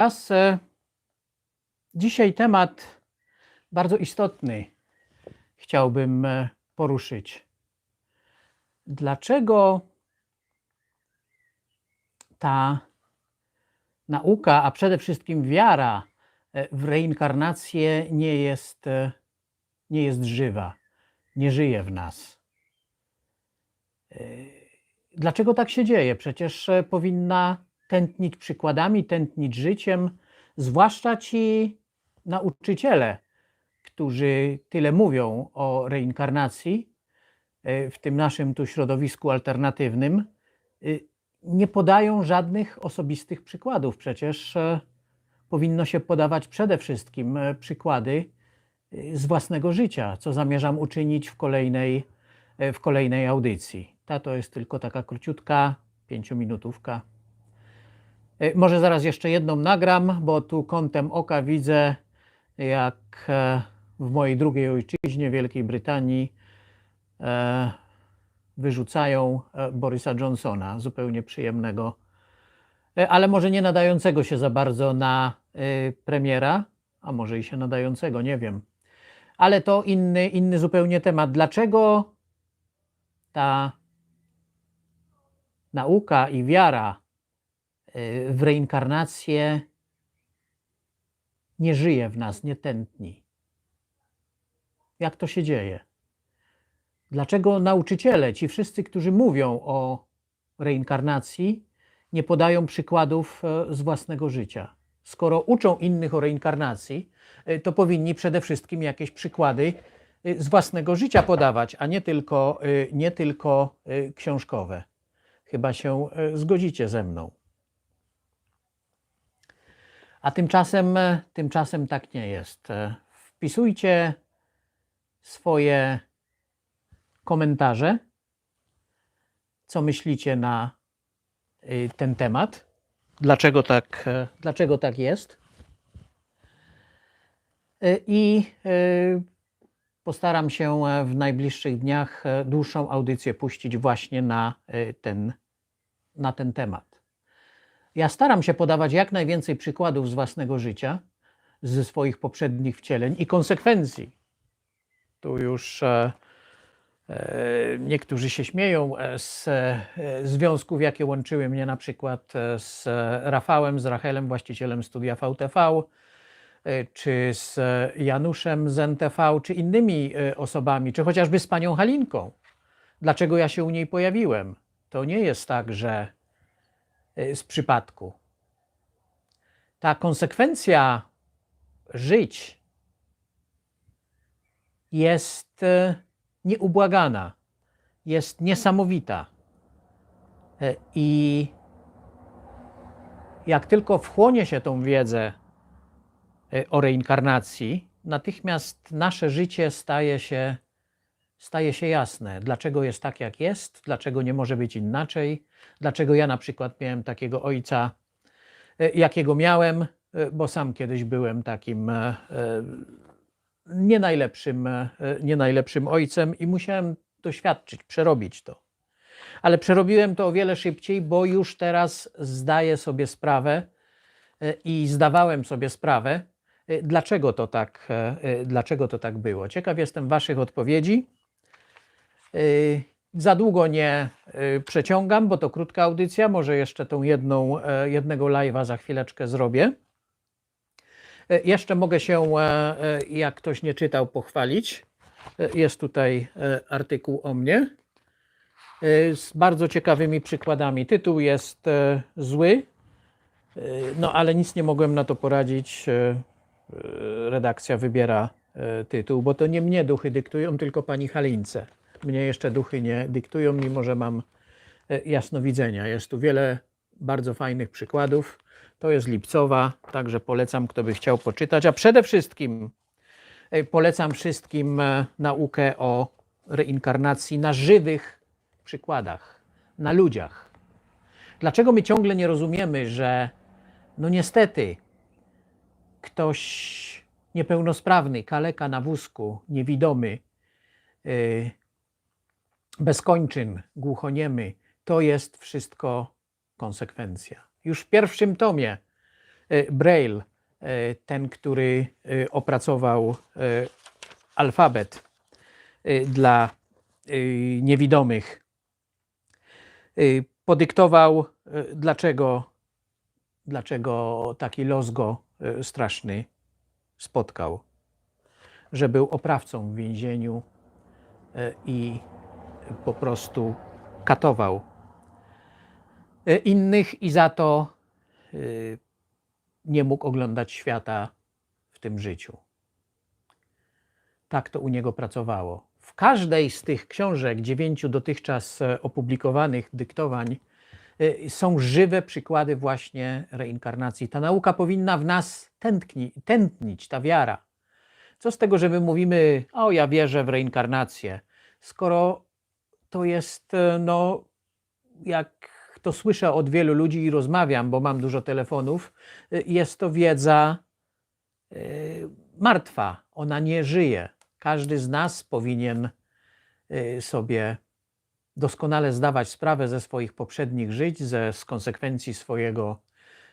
Teraz dzisiaj temat bardzo istotny chciałbym e, poruszyć. Dlaczego ta nauka, a przede wszystkim wiara e, w reinkarnację nie jest, e, nie jest żywa, nie żyje w nas? Dlaczego tak się dzieje? Przecież powinna tętnić przykładami, tętnić życiem, zwłaszcza ci nauczyciele, którzy tyle mówią o reinkarnacji e, w tym naszym tu środowisku alternatywnym, y, nie podają żadnych osobistych przykładów. Przecież e, powinno się podawać przede wszystkim e, przykłady z własnego życia, co zamierzam uczynić w kolejnej, e, w kolejnej audycji. Ta to jest tylko taka króciutka, pięciominutówka. E, Może zaraz jeszcze jedną nagram, bo tu kątem oka widzę, jak e, w mojej drugiej ojczyźnie, Wielkiej Brytanii, e, wyrzucają Borysa Johnsona, zupełnie przyjemnego, ale może nie nadającego się za bardzo na premiera, a może i się nadającego, nie wiem. Ale to inny, inny zupełnie temat. Dlaczego ta nauka i wiara w reinkarnację nie żyje w nas, nie tętni. Jak to się dzieje? Dlaczego nauczyciele, ci wszyscy, którzy mówią o reinkarnacji, nie podają przykładów e, z własnego życia? Skoro uczą innych o reinkarnacji, e, to powinni przede wszystkim jakieś przykłady e, z własnego życia podawać, a nie tylko, nie tylko książkowe. Chyba się zgodzicie ze mną. A tymczasem, e, tymczasem tak nie jest. E, Wpisujcie swoje komentarze, co myślicie na y, ten temat, dlaczego tak, e, dlaczego tak jest. I postaram się e, w najbliższych dniach e, dłuższą audycję puścić właśnie na e, ten, na ten temat. Ja staram się podawać jak najwięcej przykładów z własnego życia, ze swoich poprzednich wcieleń i konsekwencji. Tu już e, e, niektórzy się śmieją e, z e, związków, jakie łączyły mnie na przykład z Rafałem, z Rachelem, właścicielem studia VTV, czy z Januszem z NTV, czy innymi osobami, czy chociażby z panią Halinką. Dlaczego ja się u niej pojawiłem? To nie jest tak, że z przypadku. Ta konsekwencja żyć jest e, nieubłagana, jest niesamowita. E, I jak tylko wchłonie się tą wiedzę e, o reinkarnacji, natychmiast nasze życie staje się, staje się jasne. Dlaczego jest tak, jak jest, dlaczego nie może być inaczej, dlaczego ja na przykład miałem takiego ojca, e, jakiego miałem, e, bo sam kiedyś byłem takim e, nie najlepszym, nie najlepszym ojcem i musiałem doświadczyć, przerobić to. Ale przerobiłem to o wiele szybciej, bo już teraz zdaję sobie sprawę i zdawałem sobie sprawę, dlaczego to tak, dlaczego to tak było. Ciekaw jestem Waszych odpowiedzi. E, Za długo nie e, przeciągam, bo to krótka audycja. Może jeszcze tą jedną, e, jednego live'a za chwileczkę zrobię. E, Jeszcze mogę się, e, jak ktoś nie czytał, pochwalić. Jest tutaj artykuł o mnie z bardzo ciekawymi przykładami. Tytuł jest zły, no ale nic nie mogłem na to poradzić. Redakcja wybiera tytuł, bo to nie mnie duchy dyktują, tylko pani Halince. Mnie jeszcze duchy nie dyktują, mimo że mam e, jasnowidzenia. Jest tu wiele bardzo fajnych przykładów. To jest lipcowa, także polecam, kto by chciał poczytać. A przede wszystkim e, polecam wszystkim e, naukę o reinkarnacji na żywych przykładach, na ludziach. Dlaczego my ciągle nie rozumiemy, że no niestety ktoś niepełnosprawny, kaleka na wózku, niewidomy, yy, bez kończyn, głuchoniemy, to jest wszystko konsekwencja. Już w pierwszym tomie e, Braille, e, ten, który e, opracował alfabet dla niewidomych, podyktował, dlaczego, dlaczego taki los go straszny spotkał. Że był oprawcą w więzieniu i po prostu katował e, innych i za to e, nie mógł oglądać świata w tym życiu. Tak to u niego pracowało. W każdej z tych książek, dziewięciu dotychczas e, opublikowanych dyktowań, są żywe przykłady właśnie reinkarnacji. Ta nauka powinna w nas tętni, tętnić, ta wiara. Co z tego, że my mówimy, o ja wierzę w reinkarnację, skoro to jest, e, no, jak to słyszę od wielu ludzi i rozmawiam, bo mam dużo telefonów, e, jest to wiedza e, martwa, ona nie żyje. Każdy z nas powinien sobie doskonale zdawać sprawę ze swoich poprzednich żyć, ze, z konsekwencji swojego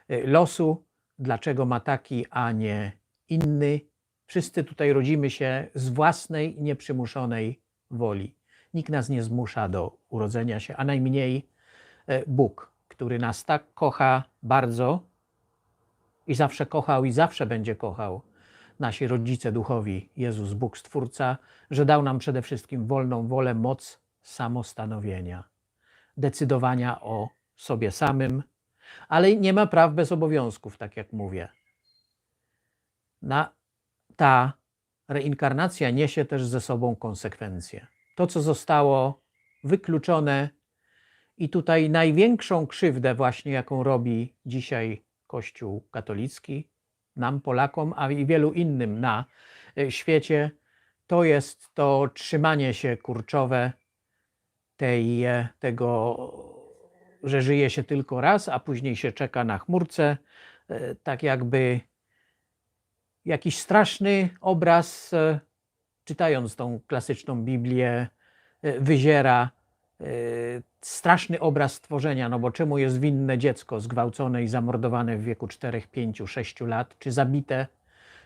losu, dlaczego ma taki, a nie inny. Wszyscy tutaj rodzimy się z własnej, nieprzymuszonej woli. Nikt nas nie zmusza do urodzenia się, a najmniej e, Bóg, który nas tak kocha bardzo i zawsze kochał i zawsze będzie kochał nasi rodzice duchowi, Jezus Bóg Stwórca, że dał nam przede wszystkim wolną wolę, moc samostanowienia, decydowania o sobie samym, ale nie ma praw bez obowiązków, tak jak mówię. Na, ta reinkarnacja niesie też ze sobą konsekwencje. To, co zostało wykluczone, i tutaj największą krzywdę, właśnie jaką robi dzisiaj Kościół katolicki, nam, Polakom, a i wielu innym na e, świecie, to jest to trzymanie się kurczowe tej, e, tego, że żyje się tylko raz, a później się czeka na chmurce, e, tak jakby jakiś straszny obraz, czytając tą klasyczną Biblię, e, wyziera e, straszny obraz stworzenia, no bo czemu jest winne dziecko zgwałcone i zamordowane w wieku 4, 5, 6 lat, czy zabite,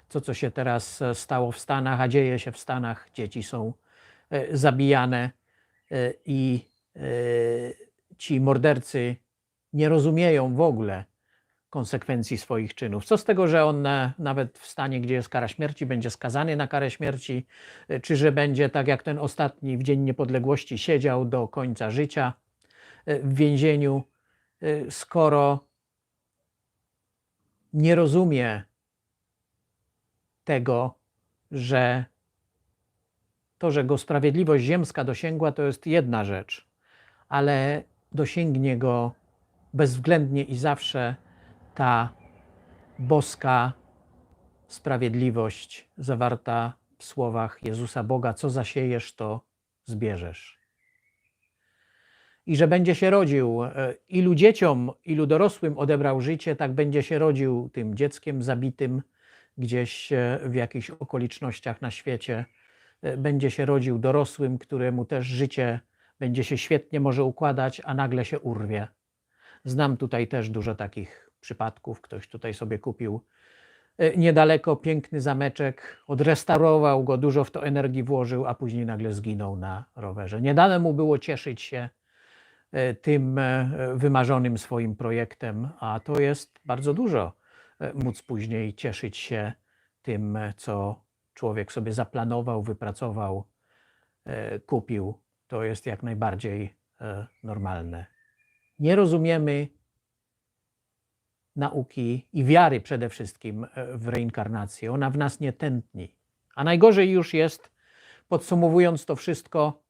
to co się teraz e, stało w Stanach, a dzieje się w Stanach, dzieci są zabijane i ci mordercy nie rozumieją w ogóle konsekwencji swoich czynów. Co z tego, że on nawet w stanie, gdzie jest kara śmierci, będzie skazany na karę śmierci, e, czy że będzie tak jak ten ostatni w Dzień Niepodległości siedział do końca życia e, w więzieniu, e, skoro nie rozumie tego, że to, że go sprawiedliwość ziemska dosięgła, to jest jedna rzecz, ale dosięgnie go bezwzględnie i zawsze ta boska sprawiedliwość zawarta w słowach Jezusa Boga: Co zasiejesz, to zbierzesz. I że będzie się rodził, e, ilu dzieciom, ilu dorosłym odebrał życie, tak będzie się rodził tym dzieckiem zabitym gdzieś e, w jakichś okolicznościach na świecie. E, Będzie się rodził dorosłym, któremu też życie będzie się świetnie może układać, a nagle się urwie. Znam tutaj też dużo takich przypadków. Ktoś tutaj sobie kupił e, niedaleko piękny zameczek, odrestaurował go, dużo w to energii włożył, a później nagle zginął na rowerze. Nie dane mu było cieszyć się e, tym e, wymarzonym swoim projektem, a to jest bardzo dużo móc później cieszyć się tym, co człowiek sobie zaplanował, wypracował, kupił. To jest jak najbardziej normalne. Nie rozumiemy nauki i wiary przede wszystkim e, w reinkarnację. Ona w nas nie tętni. A najgorzej już jest, podsumowując to wszystko,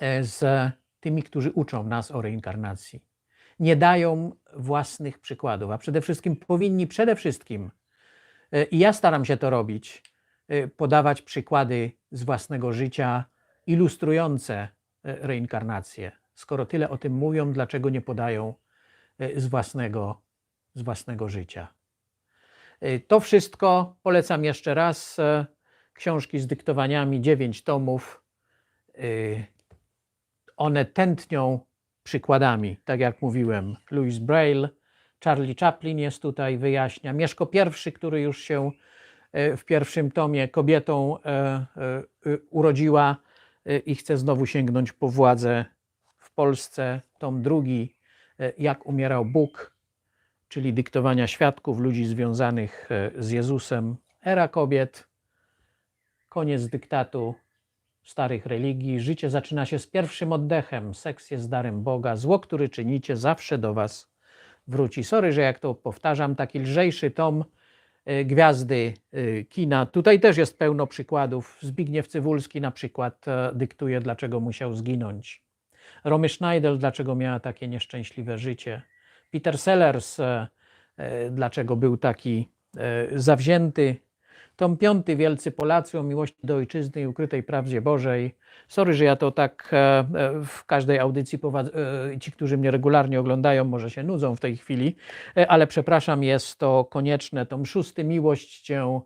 e, z tymi, którzy uczą nas o reinkarnacji. Nie dają własnych przykładów, a przede wszystkim powinni przede wszystkim, e, i ja staram się to robić, podawać przykłady z własnego życia ilustrujące reinkarnację. Skoro tyle o tym mówią, dlaczego nie podają e, z własnego, z własnego życia? E, To wszystko polecam jeszcze raz. e, Książki z dyktowaniami, dziewięć tomów. One tętnią przykładami, tak jak mówiłem. Louis Braille, Charlie Chaplin jest tutaj, wyjaśnia. Mieszko I, który już się w pierwszym tomie kobietą urodziła i chce znowu sięgnąć po władzę w Polsce. Tom drugi, jak umierał Bóg, czyli dyktowania świadków, ludzi związanych z Jezusem. Era kobiet, koniec dyktatu starych religii. Życie zaczyna się z pierwszym oddechem. Seks jest darem Boga. Zło, który czynicie, zawsze do was wróci. Sorry, że jak to powtarzam, taki lżejszy tom y, gwiazdy kina. Tutaj też jest pełno przykładów. Zbigniew Cywulski na przykład e, dyktuje, dlaczego musiał zginąć. Romy Schneider, dlaczego miała takie nieszczęśliwe życie. Peter Sellers, e, e, dlaczego był taki zawzięty. Tom piąty, Wielcy Polacy o miłości do ojczyzny i ukrytej prawdzie Bożej. Sorry, że ja to tak e, e, w każdej audycji, e, ci, którzy mnie regularnie oglądają, może się nudzą w tej chwili, ale przepraszam, jest to konieczne. Tom szósty, Miłość Cię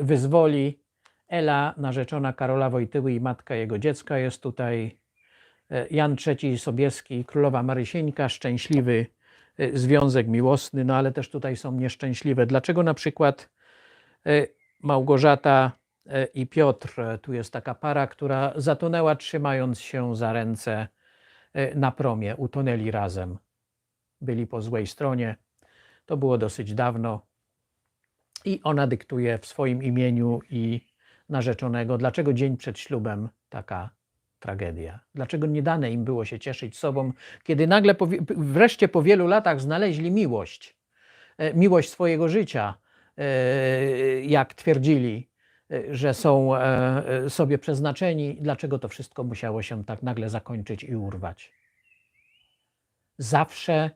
wyzwoli. Ela, narzeczona Karola Wojtyły i matka jego dziecka jest tutaj. Jan III Sobieski, królowa Marysieńka, szczęśliwy związek miłosny, no ale też tutaj są nieszczęśliwe. Dlaczego na przykład Małgorzata e, i Piotr. E, tu jest taka para, która zatonęła trzymając się za ręce e, na promie. Utonęli razem. Byli po złej stronie. To było dosyć dawno. I ona dyktuje w swoim imieniu i narzeczonego, dlaczego dzień przed ślubem taka tragedia. Dlaczego nie dane im było się cieszyć sobą, kiedy nagle po, wreszcie po wielu latach znaleźli miłość, miłość swojego życia, E, jak twierdzili, e, że są e, sobie przeznaczeni, dlaczego to wszystko musiało się tak nagle zakończyć i urwać. Zawsze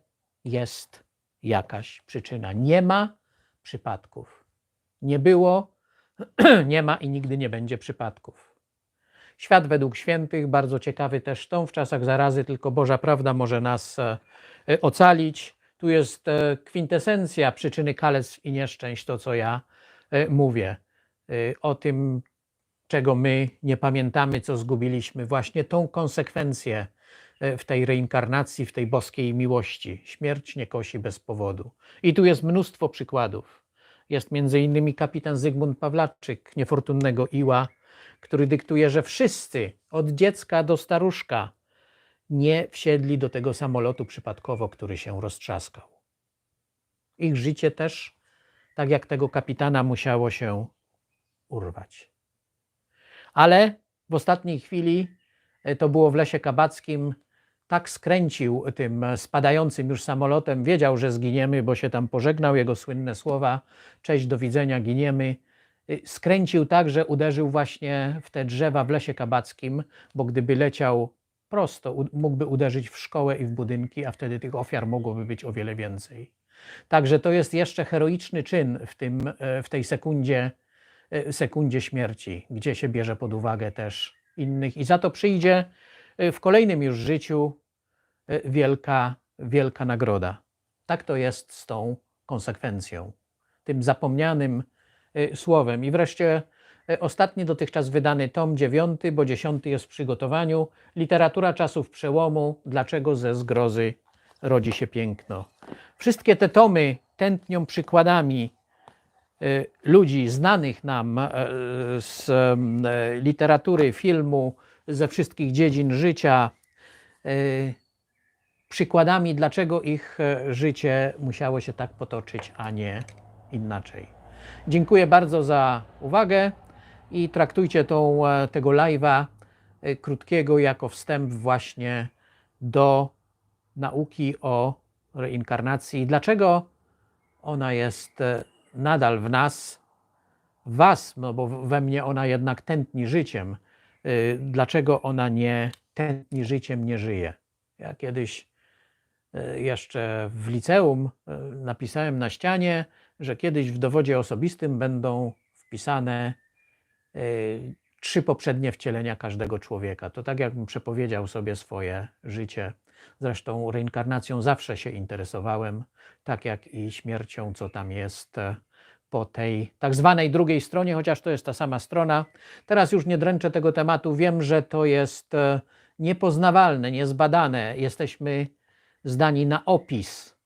jest jakaś przyczyna. Nie ma przypadków. Nie było, nie ma i nigdy nie będzie przypadków. Świat według świętych, bardzo ciekawy też tą w czasach zarazy, tylko Boża prawda może nas ocalić. Tu jest e, kwintesencja przyczyny kalectw i nieszczęść, to co ja e, mówię. E, o tym, czego my nie pamiętamy, co zgubiliśmy, właśnie tą konsekwencję w tej reinkarnacji, w tej boskiej miłości. Śmierć nie kosi bez powodu. I tu jest mnóstwo przykładów. Jest między innymi kapitan Zygmunt Pawlaczyk, niefortunnego Iła, który dyktuje, że wszyscy, od dziecka do staruszka, nie wsiedli do tego samolotu przypadkowo, który się roztrzaskał. Ich życie też, tak jak tego kapitana, musiało się urwać. Ale w ostatniej chwili, e, to było w Lesie Kabackim, tak skręcił tym spadającym już samolotem, wiedział, że zginiemy, bo się tam pożegnał, jego słynne słowa, cześć, do widzenia, giniemy. E, skręcił tak, że uderzył właśnie w te drzewa w Lesie Kabackim, bo gdyby leciał prosto mógłby uderzyć w szkołę i w budynki, a wtedy tych ofiar mogłoby być o wiele więcej. Także to jest jeszcze heroiczny czyn w, tym, e, w tej sekundzie, e, sekundzie śmierci, gdzie się bierze pod uwagę też innych i za to przyjdzie e, w kolejnym już życiu wielka, wielka nagroda. Tak to jest z tą konsekwencją, tym zapomnianym słowem. I wreszcie E, ostatni dotychczas wydany tom, dziewiąty, bo dziesiąty jest w przygotowaniu. Literatura czasów przełomu. Dlaczego ze zgrozy rodzi się piękno. Wszystkie te tomy tętnią przykładami e, ludzi znanych nam z literatury, filmu, ze wszystkich dziedzin życia, przykładami, dlaczego ich życie musiało się tak potoczyć, a nie inaczej. Dziękuję bardzo za uwagę i traktujcie tą, e, tego live'a e, krótkiego jako wstęp właśnie do nauki o reinkarnacji. Dlaczego ona jest e, nadal w nas, was, no bo we mnie ona jednak tętni życiem. Dlaczego ona nie tętni życiem, nie żyje? Ja kiedyś jeszcze w liceum napisałem na ścianie, że kiedyś w dowodzie osobistym będą wpisane Y, trzy poprzednie wcielenia każdego człowieka. To tak jakbym przepowiedział sobie swoje życie. Zresztą reinkarnacją zawsze się interesowałem, tak jak i śmiercią, co tam jest e, po tej tak zwanej drugiej stronie, chociaż to jest ta sama strona. Teraz już nie dręczę tego tematu. Wiem, że to jest e, niepoznawalne, niezbadane. Jesteśmy zdani na opis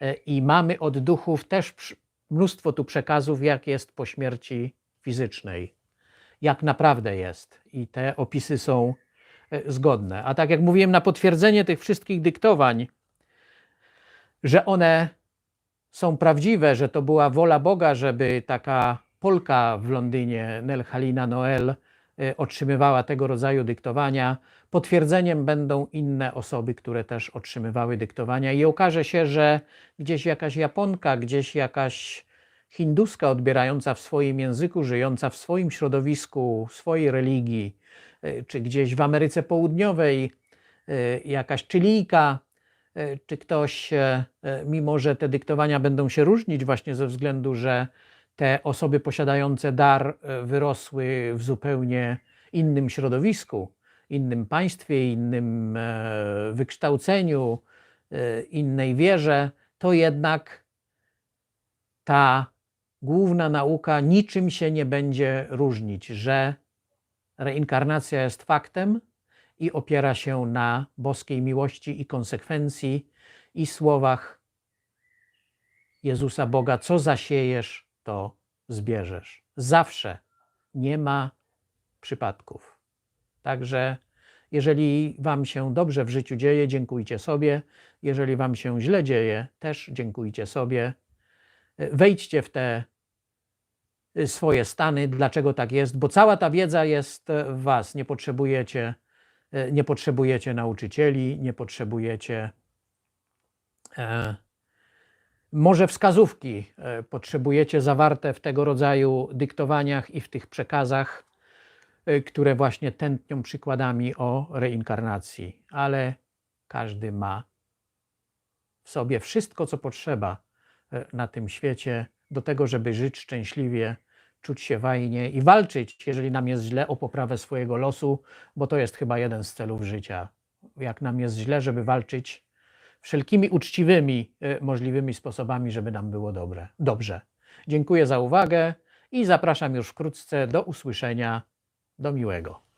E, I mamy od duchów też mnóstwo tu przekazów, jak jest po śmierci fizycznej, jak naprawdę jest. I te opisy są e, zgodne. A tak jak mówiłem, na potwierdzenie tych wszystkich dyktowań, że one są prawdziwe, że to była wola Boga, żeby taka Polka w Londynie, Nel Halina Noel, y, otrzymywała tego rodzaju dyktowania. Potwierdzeniem będą inne osoby, które też otrzymywały dyktowania, i okaże się, że gdzieś jakaś Japonka, gdzieś jakaś Hinduska odbierająca w swoim języku, żyjąca w swoim środowisku, swojej religii, y, czy gdzieś w Ameryce Południowej, y, jakaś Chilijka, e, czy ktoś, mimo że te dyktowania będą się różnić właśnie ze względu, że te osoby posiadające dar wyrosły w zupełnie innym środowisku, innym państwie, innym e, wykształceniu, e, innej wierze, to jednak ta główna nauka niczym się nie będzie różnić, że reinkarnacja jest faktem, i opiera się na boskiej miłości i konsekwencji i słowach Jezusa Boga: Co zasiejesz, to zbierzesz. Zawsze nie ma przypadków. Także, jeżeli Wam się dobrze w życiu dzieje, dziękujcie sobie. Jeżeli Wam się źle dzieje, też dziękujcie sobie. Wejdźcie w te y, swoje stany, dlaczego tak jest, bo cała ta wiedza jest w Was. Nie potrzebujecie E, nie potrzebujecie nauczycieli, nie potrzebujecie e, może wskazówki, e, potrzebujecie zawarte w tego rodzaju dyktowaniach i w tych przekazach, które właśnie tętnią przykładami o reinkarnacji, ale każdy ma w sobie wszystko, co potrzeba e, na tym świecie do tego, żeby żyć szczęśliwie, czuć się fajnie i walczyć, jeżeli nam jest źle, o poprawę swojego losu, bo to jest chyba jeden z celów życia. Jak nam jest źle, żeby walczyć wszelkimi uczciwymi e, możliwymi sposobami, żeby nam było dobre, dobrze. Dziękuję za uwagę i zapraszam już wkrótce do usłyszenia. Do miłego.